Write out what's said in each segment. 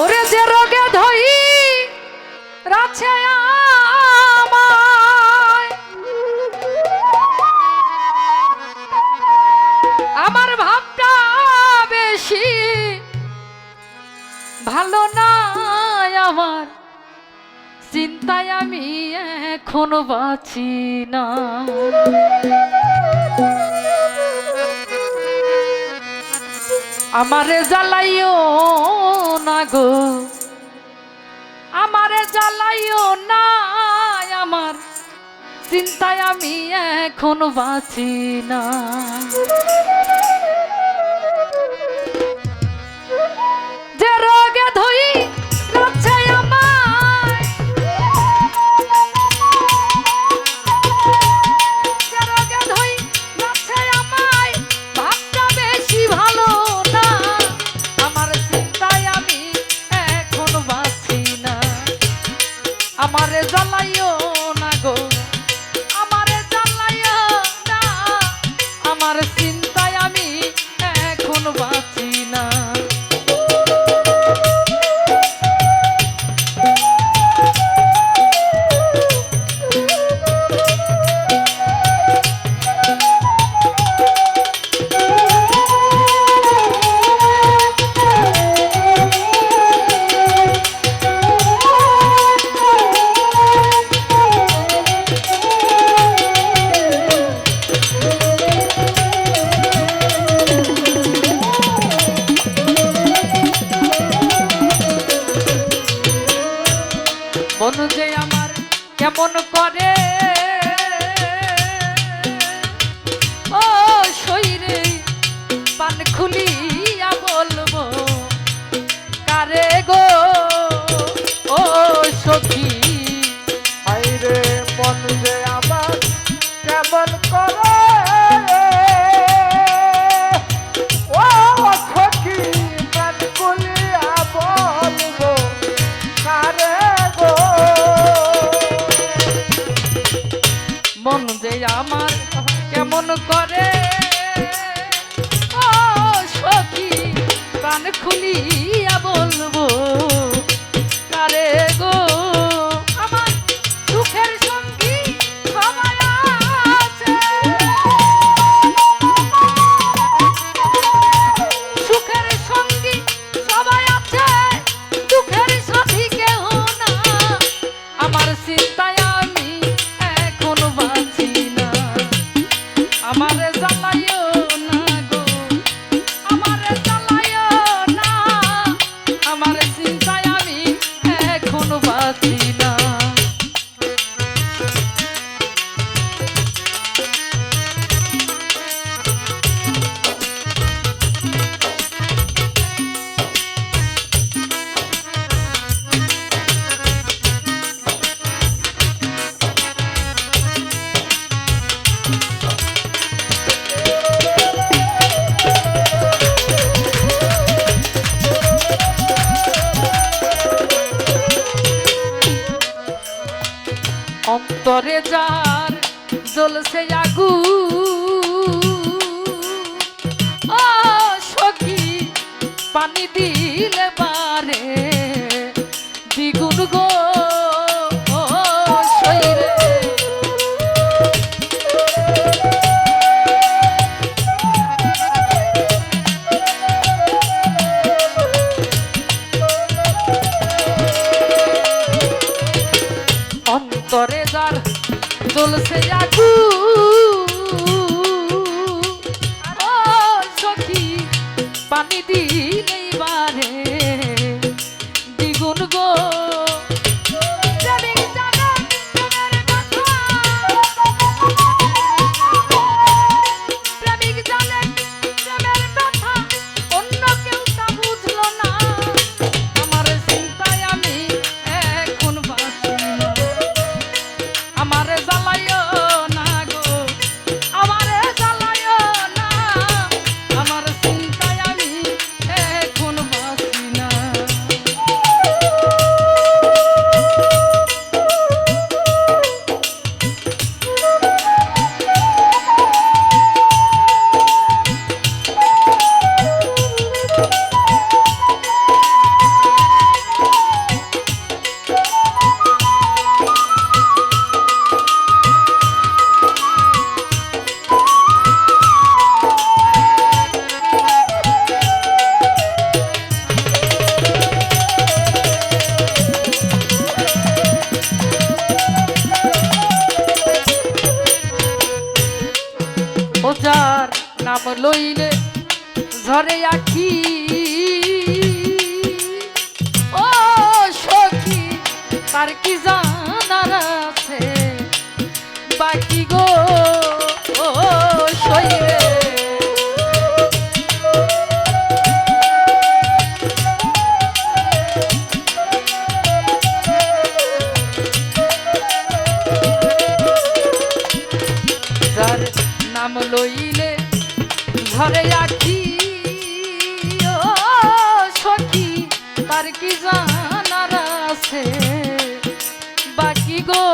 ওরে যে রোগে ধই রাছে আমার ভাবটা বেশি ভালো না আমার। চিন্তায় আমি এখনও বাঁচি না। আমারে জ্বালাইও না গো। আমারে জ্বালাইও না আমার। চিন্তায় আমি এখন বাঁচি না। যার জ্বলছে আগু। ও সখী পানি দিলে বারে দ্বিগুণ গো solo sem. লইলে ঝরে আখি। ও সখী তার কি জানার আছে? বাকি গো নাম লইলে ঘরে আখি ও সখী তার কি জানার আছে? বাকি গো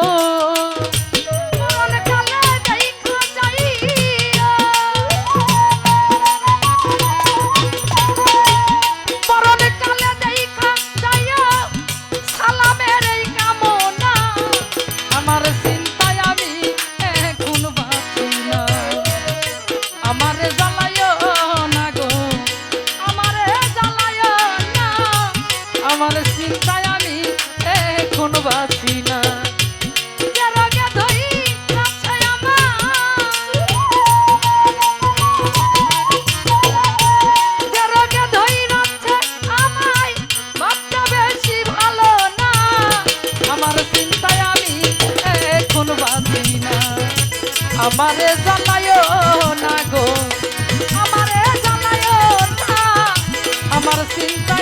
আমার চিন্তায় আমি এখন বাঁচি না। আমার, যে রোগে ধইরাছে আমায়, ভাবটা বেশি ভালো না। গো। আমারে জ্বালায় না। আমার চিন্তায়